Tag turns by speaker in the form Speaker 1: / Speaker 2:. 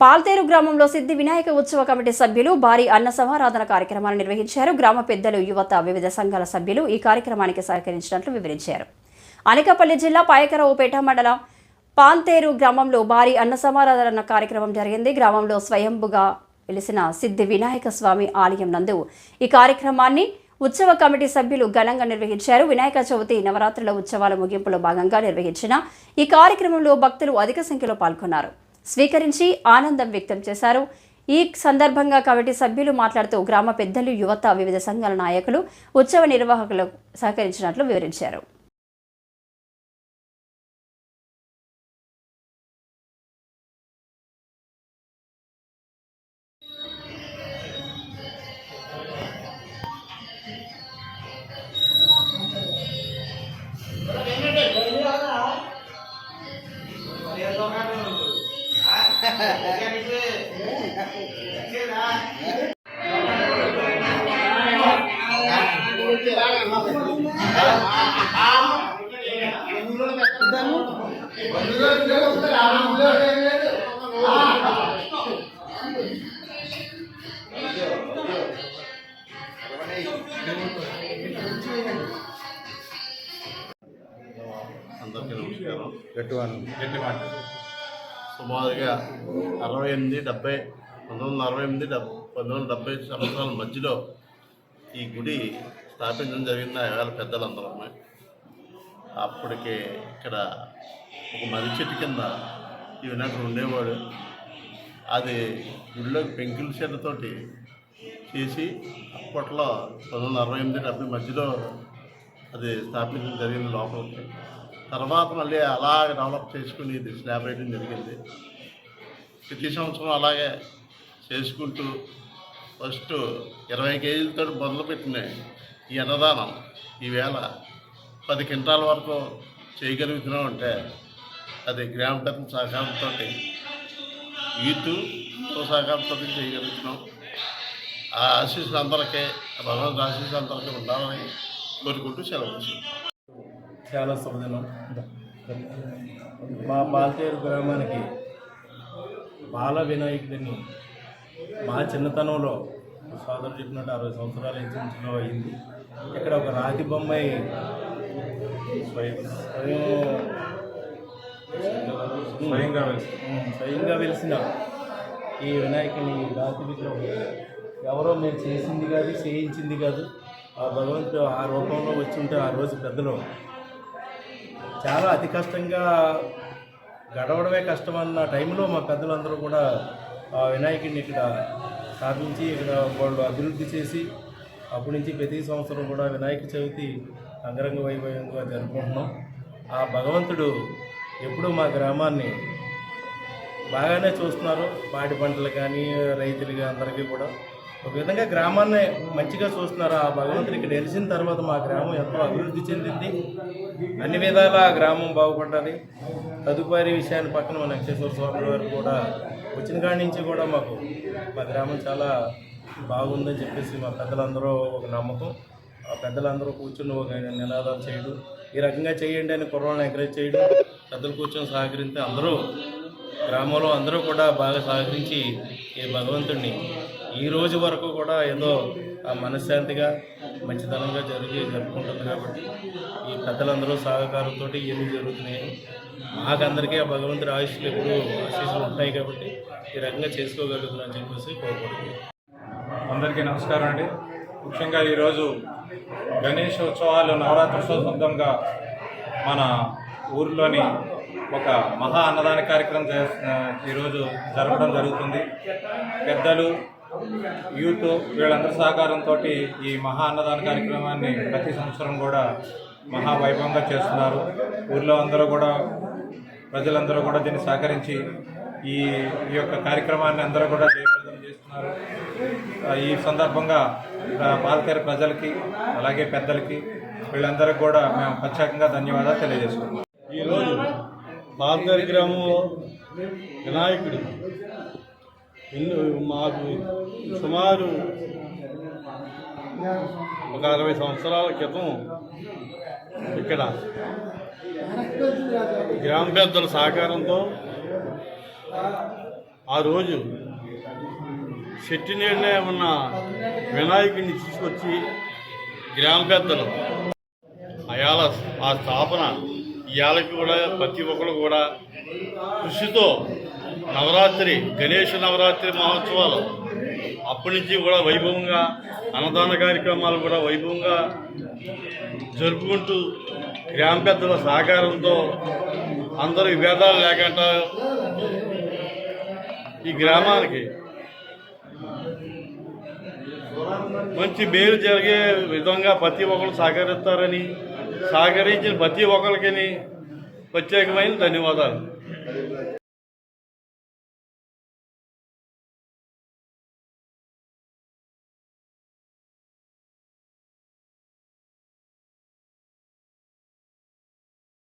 Speaker 1: పాల్తేరు గ్రామంలో సిద్ధి వినాయక ఉత్సవ కమిటీ సభ్యులు భారీ అన్న సమారాధన కార్యక్రమాలు నిర్వహించారు. గ్రామ పెద్దలు యువత వివిధ సంఘాల సభ్యులు ఈ కార్యక్రమానికి సహకరించినట్లు వివరించారు. అనకాపల్లి జిల్లా పాయకరావుపేట మండలం పాల్తేరు గ్రామంలో భారీ అన్న సమారాధన కార్యక్రమం జరిగింది. గ్రామంలో స్వయంభుగా వెలిసిన సిద్ధి వినాయక స్వామి ఆలయం నందు ఈ కార్యక్రమాన్ని ఉత్సవ కమిటీ సభ్యులు ఘనంగా నిర్వహించారు. వినాయక చవితి నవరాత్రుల ఉత్సవాల ముగింపులో భాగంగా నిర్వహించిన ఈ కార్యక్రమంలో భక్తులు అధిక సంఖ్యలో పాల్గొన్నారు. స్వీకరించి ఆనందం వ్యక్తం చేశారు. ఈ సందర్భంగా కమిటీ సభ్యులు మాట్లాడుతూ గ్రామ పెద్దలు యువత వివిధ సంఘాల నాయకులు ఉత్సవ నిర్వాహకులు సహకరించినట్లు వివరించారు.
Speaker 2: అందరికీ నమస్కారం
Speaker 3: గట్టివాను
Speaker 2: గట్టి మాట సుమారుగా అరవై ఎనిమిది డెబ్బై పంతొమ్మిది వందల అరవై ఎనిమిది డెబ్ పంతొమ్మిది వందల డెబ్బై సంవత్సరాల మధ్యలో ఈ గుడి స్థాపించడం జరిగింది? ఆ వేళ పెద్దలందరూ అప్పటికి ఇక్కడ ఒక మర్రి చెట్టు కింద ఈ వినాయకుడు ఉండేవాడు. అది గుడిలో పెంకుల చెట్లతోటి చేసి అప్పట్లో పంతొమ్మిది వందల అరవై ఎనిమిది డెబ్బై మధ్యలో అది స్థాపించడం జరిగింది లోపలికి. తర్వాత మళ్ళీ అలాగే డెవలప్ చేసుకుని ఇది స్లాబ్ వేయడం జరిగింది. ప్రతి సంవత్సరం అలాగే చేసుకుంటూ ఫస్ట్ ఇరవై కేజీలతో మొదలుపెట్టిన ఈ అన్నదానం ఈవేళ పది క్వింటాల వరకు చేయగలుగుతున్నాం అంటే అది గ్రామ పెద్ద సహకారంతో యూత్ సహకారంతో చేయగలుగుతున్నాం. ఆ ఆశీస్సులు అందరికీ ఆ ఆశీస్సులు అందరికీ ఉండాలని కోరుకుంటూ సెలవు
Speaker 3: చాలా శుభదినం మా పాల్తేరు గ్రామానికి బాల వినాయకుడిని మా చిన్నతనంలో సోదరు చెప్పినట్టు అరవై సంవత్సరాల ఇంచుమించులో అయింది. ఇక్కడ ఒక రాతి బొమ్మాయి స్వయం స్వయం స్వయంగా వెలిసి స్వయంగా వెలిసిన ఈ వినాయకుని రాతి విగ్రహం. ఎవరో మేము చేసింది కాదు చేయించింది కాదు. ఆ భగవంతుడు ఆ రూపంలో వచ్చి ఉంటే ఆ రోజు పెద్దలు చాలా అతి కష్టంగా గడవడమే కష్టం అన్న టైంలో మా పెద్దలందరూ కూడా ఆ వినాయకుడిని ఇక్కడ స్థాపించి ఇక్కడ వాళ్ళు అభివృద్ధి చేసి అప్పటి నుంచి ప్రతి సంవత్సరం కూడా వినాయక చవితి అంగరంగ వైభవంగా జరుపుకుంటున్నాం. ఆ భగవంతుడు ఎప్పుడూ మా గ్రామాన్ని బాగానే చూస్తున్నారు. పాడి పంటలు కానీ రైతులుగా అందరికీ కూడా. ఒక విధంగా గ్రామాన్ని మంచిగా చూస్తున్నారు? ఆ భగవంతుడు ఇక్కడ వెలిసిన తర్వాత మా గ్రామం ఎంతో అభివృద్ధి చెందింది. అన్ని విధాల ఆ గ్రామం బాగుపడ్డది తదుపరి విషయాన్ని పక్కన మన వెంకటేశ్వర స్వామి వారు కూడా వచ్చిన కాడి నుంచి కూడా మాకు మా గ్రామం చాలా బాగుందని చెప్పేసి మా పెద్దలందరూ ఒక నమ్మకం. ఆ పెద్దలందరూ కూర్చుని ఒక నినాదాలు చేయడం. ఈ రకంగా చేయండి అని కుర్రాలను ఎంకరేజ్ చేయడం. పెద్దలు కూర్చొని సహకరిస్తే అందరూ గ్రామంలో అందరూ కూడా బాగా సహకరించి ఈ భగవంతుడిని ఈ రోజు వరకు కూడా ఏదో ఆ మనశ్శాంతిగా మంచితనంగా జరిగి జరుపుకుంటుంది కాబట్టి ఈ పెద్దలందరూ సహకారంతో ఇవన్నీ జరుగుతున్నాయి. మాకందరికీ ఆ భగవంతుడి ఆయుష్లు ఎప్పుడు ఆశీస్సులు ఉంటాయి కాబట్టి ఈ రకంగా చేసుకోగలుగుతున్నారని చెప్పేసి కోరుకుంటున్నాను.
Speaker 4: అందరికీ నమస్కారం అండి. ముఖ్యంగా ఈరోజు గణేష్ ఉత్సవాలు నవరాత్రోత్సవంగా మన ఊరిలోని ఒక మహా అన్నదాన కార్యక్రమం ఈరోజు జరపడం జరుగుతుంది. పెద్దలు యూత్ వీళ్ళందరి సహకారంతో ఈ మహా అన్నదాన కార్యక్రమాన్ని ప్రతి సంవత్సరం కూడా మహా వైభవంగా చేస్తున్నారు. ఊర్లో అందరూ కూడా ప్రజలందరూ కూడా దీన్ని సహకరించి ఈ ఈ యొక్క కార్యక్రమాన్ని అందరూ కూడా జయప్రదం చేస్తున్నారు. ఈ సందర్భంగా ఆ, పాలకేరు ప్రజలకి అలాగే పెద్దలకి వీళ్ళందరికీ కూడా మేము ప్రత్యేకంగా ధన్యవాదాలు తెలియజేసుకుంటున్నాం.
Speaker 5: ఈరోజు బాల్గారి గ్రామంలో వినాయకుడు ఎన్నో మాకు సుమారు ఒక అరవై సంవత్సరాల క్రితం ఇక్కడ గ్రామ పెద్దల సహకారంతో ఆ రోజు చెట్టు నీడనే ఉన్న వినాయకుడిని తీసుకొచ్చి గ్రామ పెద్దలు అయాల ఆ స్థాపన ఇవాళకి కూడా ప్రతి ఒక్కరు కూడా కృషితో నవరాత్రి గణేష నవరాత్రి మహోత్సవాలు. అప్పటి నుంచి కూడా వైభవంగా అన్నదాన కార్యక్రమాలు కూడా వైభవంగా జరుపుకుంటూ గ్రామ పెద్దల సహకారంతో అందరూ విభేదాలు లేకుండా ఈ గ్రామానికి మంచి మేలు జరిగే విధంగా ప్రతి ఒక్కరు సహకరిస్తారని సహకరించిన ప్రతి ఒక్కరికి ప్రత్యేకమైన ధన్యవాదాలు.